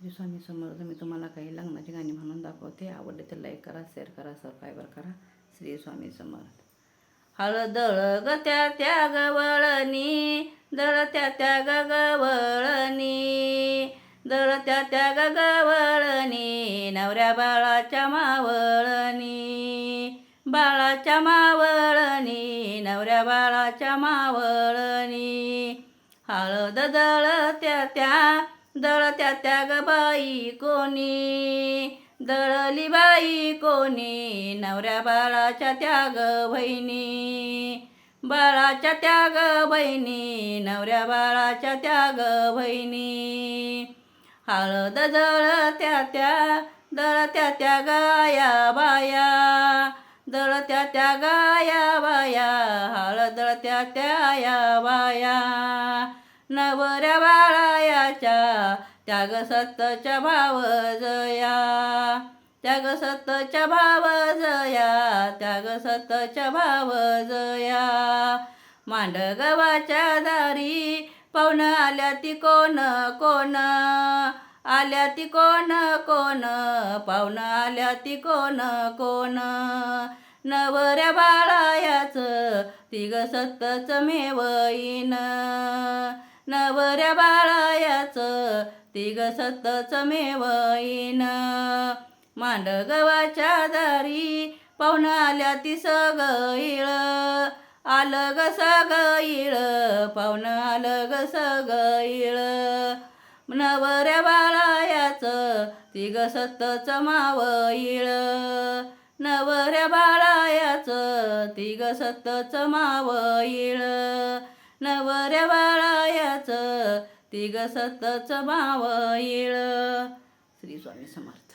श्री स्वामी समर्थ मी तुम्हाला काही लग्नाची गाणी म्हणून दाखवते आवडले तर लाईक करा शेअर करा सबस्क्राईबर करा. श्री स्वामी समर्थ. हळदळ ग त्या त्या गवळणी दळ त्या त्या ग गवळणी दळ त्या त्या ग गवळणी नवऱ्या बाळाच्या मावळणी बाळाच्या मावळणी नवऱ्या बाळाच्या मावळणी. हळद दळ त्या दळत्या त्याग त्या ग बाई कोणी? दळली बाई कोणी? नवऱ्या बाळाच्या त्याग बहिणी? बाळाच्या त्याग बहिणी नवऱ्या बाळाच्या त्याग बहिणी? हळद दळ त्या त्या त्या गाया बाया. दळत्या त्या गाया बाया हळद दळत्या त्या या बाया. नवऱ्या बाळायाच्या त्याग सत्तच्या भाव जया. त्याग सत्तच्या भाव जया त्याग सत्तच्या भाव जया. मांड गव्हाच्या दारी पाहुणं आल्या ती कोण कोण? आल्या ती कोण कोण? पाहुणं आल्या ती कोण कोण? नवऱ्या बाळायाच तिघ सत्तच मेवईन. नवऱ्या बाळायाच तिग सतच मेवईन मांड गवाच्या दारी पाहुण आल्या ती सगळीळ आलं ग सगळीळ पाहुण आलं ग सगळीळ नवऱ्या बाळायाच तिग सतच मावईळ नवऱ्या बाळायाच तिग सतच मावईळ नवऱ्या बाळायाच तिग सत्तच मावईळ श्री स्वामी समर्थ.